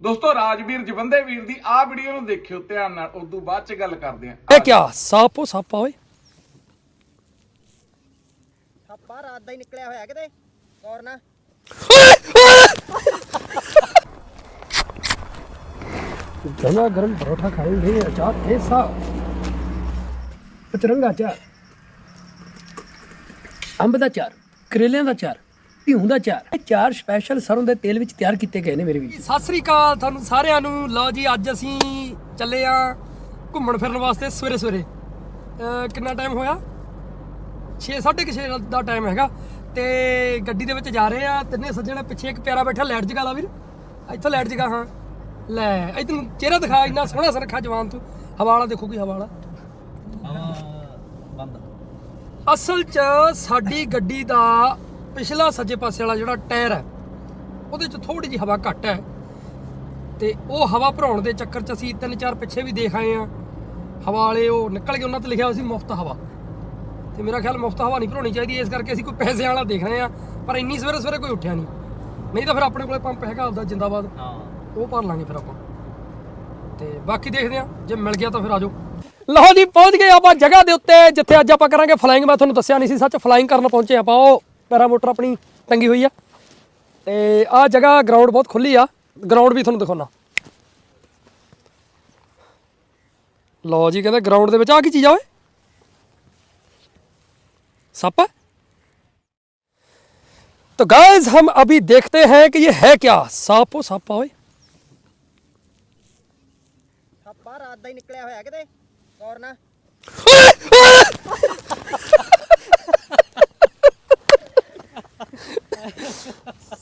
ਦੋਸਤੋ ਰਾਜਵੀਰ ਜਵੰਦੇ ਵੀਰ ਦੀ ਆਹ ਵੀਡੀਓ ਨੂੰ ਦੇਖਿਓ ਧਿਆਨ ਨਾਲ ਉਸ ਤੋਂ ਬਾਅਦ ਚ ਗੱਲ ਕਰਦੇ ਆਂ ਇਹ ਕਿਆ ਸਾਪੋ ਸਾਪਾ ਓਏ? ਸਾਪਾ ਰਾਤ ਦਾ ਹੀ ਨਿਕਲਿਆ ਹੋਇਆ ਕਿਤੇ? ਕੋਰਨਾ गरमा गर्म परोठा खाएंगे अचार के साथ पचरंगा अचार अंब का अचार करेलियां का अचार ਭਿਉਂ ਦਾ ਚਾਰ। ਇਹ ਚਾਰ ਸਪੈਸ਼ਲ ਸਰੋਂ ਦੇ ਤੇਲ ਵਿੱਚ ਤਿਆਰ ਕੀਤੇ ਗਏ ਨੇ ਮੇਰੇ ਵੀਰ ਸਤਿ ਸ੍ਰੀ ਅਕਾਲ ਤੁਹਾਨੂੰ ਸਾਰਿਆਂ ਨੂੰ। ਲਓ ਜੀ ਅੱਜ ਅਸੀਂ ਚੱਲੇ ਆ ਘੁੰਮਣ ਫਿਰਨ ਵਾਸਤੇ ਸਵੇਰੇ ਸਵੇਰੇ। ਕਿੰਨਾ ਟਾਈਮ ਹੋਇਆ? 6 6:30 ਦਾ ਟਾਈਮ ਹੈਗਾ। ਤੇ ਗੱਡੀ ਦੇ ਵਿੱਚ ਜਾ ਰਹੇ ਆ। ਤਿੰਨੇ ਸੱਜਣ ਪਿੱਛੇ ਇੱਕ ਪਿਆਰਾ ਬੈਠਾ ਲਾਈਟ ਜਗਾ ਲਾ ਵੀਰ। ਇੱਥੋਂ ਲਾਈਟ ਜਗਾ ਹਾਂ। ਲੈ ਇਤਨੂੰ ਚਿਹਰਾ ਦਿਖਾ ਇੰਨਾ ਸੋਹਣਾ ਸੁਨੱਖਾ ਜਵਾਨ ਤੂੰ। ਹਵਾਲਾ ਦੇਖੋ ਕੀ ਹਵਾਲਾ। ਅਸਲ 'ਚ ਸਾਡੀ ਗੱਡੀ ਦਾ ਪਿਛਲਾ ਸੱਜੇ ਪਾਸੇ ਵਾਲਾ ਜਿਹੜਾ ਟਾਇਰ ਹੈ ਉਹਦੇ 'ਚ ਥੋੜੀ ਜਿਹੀ ਹਵਾ ਘੱਟ ਹੈ। ਤੇ ਉਹ ਹਵਾ ਭਰਾਉਣ ਦੇ ਚੱਕਰ 'ਚ ਅਸੀਂ ਤਿੰਨ ਚਾਰ ਪਿੱਛੇ ਵੀ ਦੇਖ ਆਏ ਆ ਹਵਾ ਵਾਲੇ ਉਹ ਨਿਕਲ ਗਏ ਉਹਨਾਂ ਤੇ ਲਿਖਿਆ ਹੋਇਆ ਸੀ ਮੁਫਤ ਹਵਾ। ਤੇ ਮੇਰਾ ਖਿਆਲ ਮੁਫਤ ਹਵਾ ਨਹੀਂ ਭਰਾਉਣੀ ਚਾਹੀਦੀ ਇਸ ਕਰਕੇ ਅਸੀਂ ਕੋਈ ਪੈਸੇ ਵਾਲਾ ਦੇਖ ਰਹੇ ਆ ਪਰ ਇੰਨੀ ਸਵੇਰੇ ਸਵੇਰੇ ਕੋਈ ਉੱਠਿਆ ਨਹੀਂ। ਨਹੀਂ ਤਾਂ ਫਿਰ ਆਪਣੇ ਕੋਲੇ ਪੰਪ ਹੈਗਾ ਆਪਦਾ ਜਿੰਦਾਬਾਦ। ਉਹ ਭਰ ਲਾਂਗੇ ਫਿਰ ਆਪਾਂ। ਤੇ ਬਾਕੀ ਦੇਖਦੇ ਆ ਜੇ ਮਿਲ ਗਿਆ ਤਾਂ ਫਿਰ ਆਜੋ ਲਓ ਜੀ ਪਹੁੰਚ ਗਏ ਆਪਾਂ ਜਗ੍ਹਾ ਦੇ ਉੱਤੇ ਜਿੱਥੇ ਅੱਜ ਆਪਾਂ ਕਰਾਂਗੇ ਫਲਾਈਂਗ ਮੈਂ ਤੁਹਾਨੂੰ ਦੱਸਿਆ ਨਹੀਂ ਸੀ ਸੱਚ ਫਲਾਈਂਗ ਕਰਨ ਪਹੁੰਚੇ ਆਪਾਂ। ਉਹ ਪੈਰਾਮੋਟਰ ਆਪਣੀ ਟੰਗੀ ਹੋਈ ਆ ਤੇ ਆਹ ਜਗ੍ਹਾ ਗਰਾਊਂਡ ਬਹੁਤ ਖੁੱਲੀ ਆ ਗਰਾਊਂਡ ਵੀ ਤੁਹਾਨੂੰ ਦਿਖਾਉਣਾ ਲਓ ਜੀ ਕਹਿੰਦੇ ਗਰਾਊਂਡ ਦੇ ਵਿੱਚ ਆ ਕੀ ਚੀਜ਼ ਆ ਓਏ सप तो गाइस हम अभी देखते हैं कि ये है क्या सांप हो सांपा ओए ਥੱਪਾ ਰਾਤ ਦਾ ਹੀ ਨਿਕਲਿਆ ਹੋਇਆ ਕਿਤੇ ਗੌਰ ਨਾ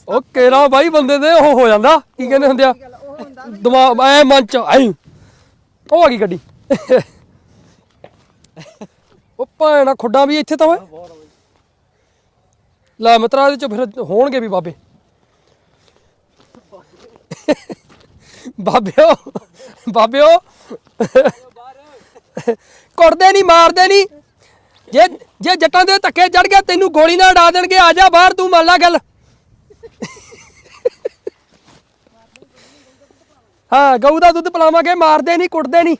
ਉਹ ਕੇਰਾ ਬਾਈ ਬੰਦੇ ਦੇ, ਉਹ ਹੋ ਜਾਂਦਾ। ਕੀ ਕਹਿੰਦੇ ਹੁੰਦੇ ਆ? ਦਿਮਾਗ, ਐ ਮਨ ਚ, ਐ। ਉਹ ਆ ਗਈ ਗੱਡੀ। ਉਹ ਭੈਣਾ ਖੁੱਡਾ ਵੀ ਇੱਥੇ ਤਾਂ ਓਏ। ਲੈ ਮਿੱਤਰਾ, ਇਹਦੇ ਚ ਫਿਰ ਹੋਣਗੇ ਵੀ ਬਾਬੇ। ਬਾਬਿਓ ਬਾਬਿਓ। ਕੁੱਟਦੇ ਨਹੀਂ ਮਾਰਦੇ ਨਹੀਂ ਜੇ ਜੇ ਜੱਟਾਂ ਦੇ ਧੱਕੇ ਚੜ ਗਿਆ, ਤੈਨੂੰ ਗੋਲੀ ਨਾਲ ਉਡਾ ਦੇਣਗੇ, ਆ ਜਾ ਬਾਹਰ, ਤੂੰ ਮੰਨ ਲਾ ਗੱਲ। ਹਾਂ, ਗਊ ਦਾ ਦੁੱਧ ਪਿਲਾਵਾਂਗੇ, ਮਾਰਦੇ ਨਹੀਂ, ਕੁੱਟਦੇ ਨਹੀਂ।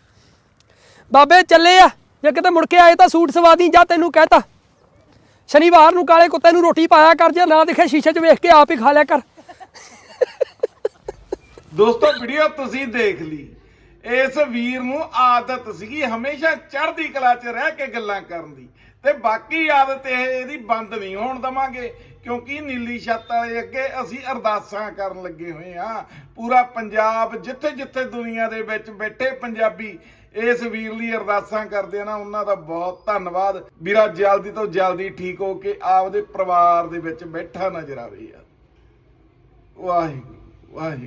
ਬਾਬੇ, ਚੱਲੇ ਆ। ਜੇ ਕਿਤੇ ਮੁੜ ਕੇ ਆਏ ਤਾਂ ਸੂਟ ਸਵਾ ਜਾਂ ਤੈਨੂੰ ਕਹਿਤਾ। ਸ਼ਨੀਵਾਰ ਨੂੰ ਕਾਲੇ ਕੁੱਤੇ ਨੂੰ ਰੋਟੀ ਪਾਇਆ ਕਰ, ਜੇ ਨਾ ਦਿਖੇ ਸ਼ੀਸ਼ੇ 'ਚ ਵੇਖ ਕੇ ਆਪ ਹੀ ਖਾ ਲਿਆ ਕਰ। ਦੋਸਤੋ, ਵੀਡੀਓ ਤੁਸੀਂ ਦੇਖ ਲਈ। ਇਸ ਵੀਰ ਨੂੰ ਆਦਤ ਸੀਗੀ ਹਮੇਸ਼ਾ ਚੜ੍ਹਦੀ ਕਲਾ 'ਚ ਰਹਿ ਕੇ ਗੱਲਾਂ ਕਰਨ ਦੀ। ਤੇ ਬਾਕੀ ਆਦਤ ਇਹ, ਇਹਦੀ ਬੰਦ ਨਹੀਂ ਹੋਣ ਦਵਾਂਗੇ। ਕਿਉਂਕਿ ਨੀਲੀ ਛੱਤ ਵਾਲੇ ਅੱਗੇ ਅਸੀਂ ਅਰਦਾਸਾਂ ਕਰਨ ਲੱਗੇ ਹੋਏ ਆ। ਪੂਰਾ ਪੰਜਾਬ ਜਿੱਥੇ ਜਿੱਥੇ ਦੁਨੀਆ ਦੇ ਵਿੱਚ ਬੈਠੇ ਪੰਜਾਬੀ, ਇਸ ਵੀਰ ਲਈ ਅਰਦਾਸਾਂ ਕਰਦੇ ਆ ਨਾ, ਉਹਨਾਂ ਦਾ ਬਹੁਤ ਧੰਨਵਾਦ। ਵੀਰਾ, ਜਲਦੀ ਤੋਂ ਜਲਦੀ ਠੀਕ ਹੋ ਕੇ ਆਪਦੇ ਪਰਿਵਾਰ ਦੇ ਵਿੱਚ ਬੈਠਾ ਨਜ਼ਰ ਆਵੇ ਯਾਰ ਵਾਹਿਗੁਰੂ ਵਾਹਿਗੁਰੂ।